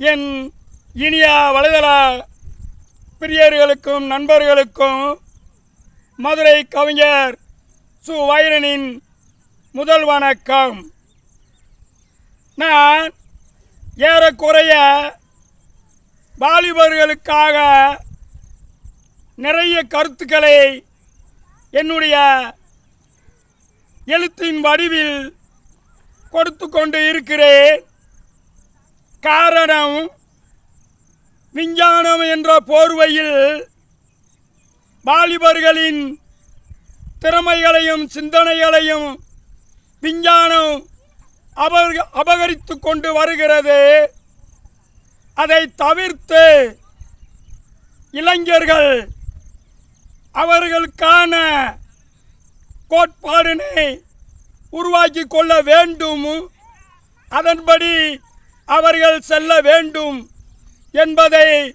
என் இனிய வலைதள பிரியர்களுக்கும் நண்பர்களுக்கும் மதுரை கவிஞர் சு. வைரனின் முதல் வணக்கம். நான் ஏறக்குறைய வாலிபர்களுக்காக நிறைய கருத்துக்களை என்னுடைய எழுத்தின் வடிவில் கொடுத்து கொண்டு இருக்கிறேன். காரணம் விஞ்ஞானம் என்ற போர்வையில் வாலிபர்களின் திறமைகளையும் சிந்தனைகளையும் விஞ்ஞானம் அபக அபகரித்து கொண்டு வருகிறது. அதை தவிர்த்து இளைஞர்கள் அவர்களுக்கான கோட்பாடினை உருவாக்கி கொள்ள வேண்டும். அதன்படி அவர்கள் செல்ல வேண்டும் என்பதை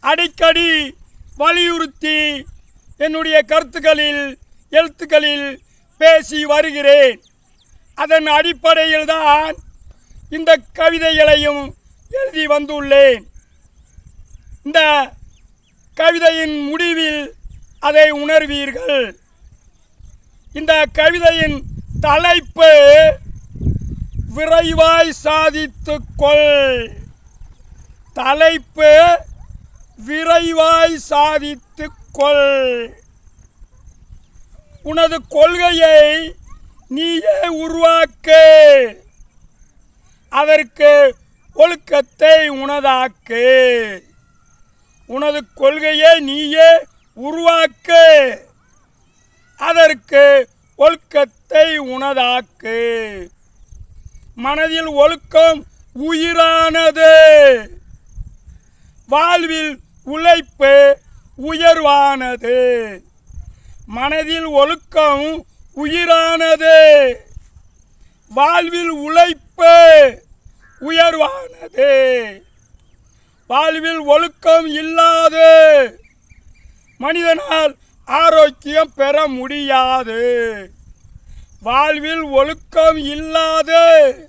அடிக்கடி வலியுறுத்தி என்னுடைய கருத்துக்களில் எழுத்துக்களில் பேசி வருகிறேன். அதன் அடிப்படையில் தான் இந்த கவிதைகளையும் எழுதி வந்துள்ளேன். இந்த கவிதையின் முடிவில் அதை உணர்வீர்கள். இந்த கவிதையின் தலைப்பு விரைவாய் சாதித்துக் கொள் தலைப்பு விரைவாய் சாதித்துக் கொள் உனது கொள்கையை நீயே உருவாக்கு. அதற்கு ஒழுக்கத்தை உனதாக்கு உனது கொள்கையை நீயே உருவாக்கு. அதற்கு ஒழுக்கத்தை உனதாக்கு மனதில் ஒழுக்கம் உயிரானது. வாழ்வில் உழைப்பு உயர்வானது. மனதில் ஒழுக்கம் உயிரானது. வாழ்வில் உழைப்பு உயர்வானது. வாழ்வில் ஒழுக்கம் இல்லாது மனிதனால் ஆரோக்கியம் பெற முடியாது. வாழ்வில் ஒழுக்கம் இல்லாது.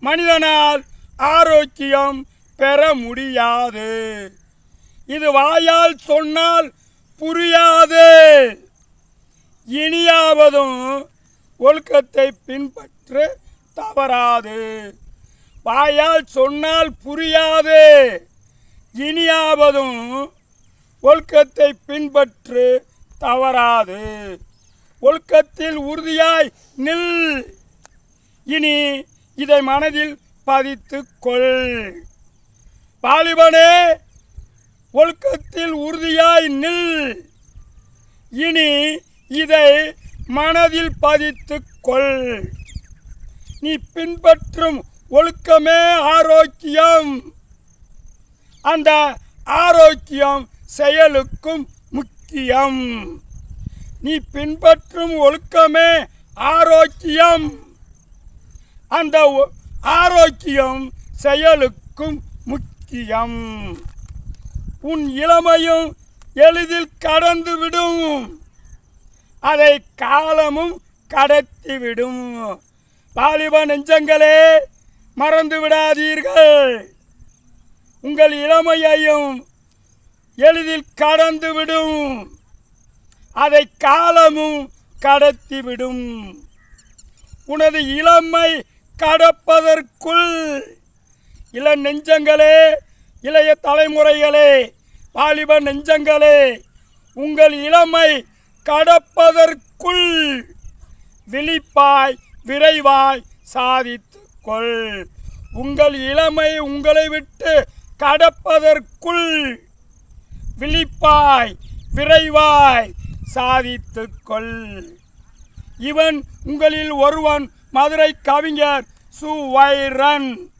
மனிதனால் ஆரோக்கியம் பெற முடியாது. இது வாயால் சொன்னால் புரியாது. இனியாவதும் ஒழுக்கத்தை பின்பற்று தவறாது. வாயால் சொன்னால் புரியாது. இனியாவதும் ஒழுக்கத்தை பின்பற்று தவறாது. ஒழுக்கத்தில் உறுதியாய் நில். இனி இதை மனதில் பதித்து கொள் வாலிபனே ஒழுக்கத்தில் உறுதியாய் நில். இனி இதை மனதில் பதித்து கொள் நீ பின்பற்றும் ஒழுக்கமே ஆரோக்கியம். அந்த ஆரோக்கியம் செயலுக்கும் முக்கியம். நீ பின்பற்றும் ஒழுக்கமே ஆரோக்கியம். அந்த ஒ- ஆரோக்கியம் செயலுக்கும் முக்கியம். உன் இளமையும் எளிதில் கடந்து விடும். அதை காலமும் கடத்திவிடும் வாலிப நெஞ்சங்களே மறந்து விடாதீர்கள். உங்கள் இளமையையும் எளிதில் கடந்து விடும். அதை காலமும் கடத்திவிடும். உனது இளமை கடப்பதற்குள் இள நெஞ்சங்களே இளைய தலைமுறைகளே வாலிப நெஞ்சங்களே உங்கள் இளமை கடப்பதற்குள் விழிப்பாய் விரைவாய் சாதித்து கொள் உங்கள் இளமை உங்களை விட்டு கடப்பதற்குள் விழிப்பாய் விரைவாய் சாதித்துக்கொள். இவன் உங்களில் ஒருவன் மதுரை கவிஞர் சுவைரன்.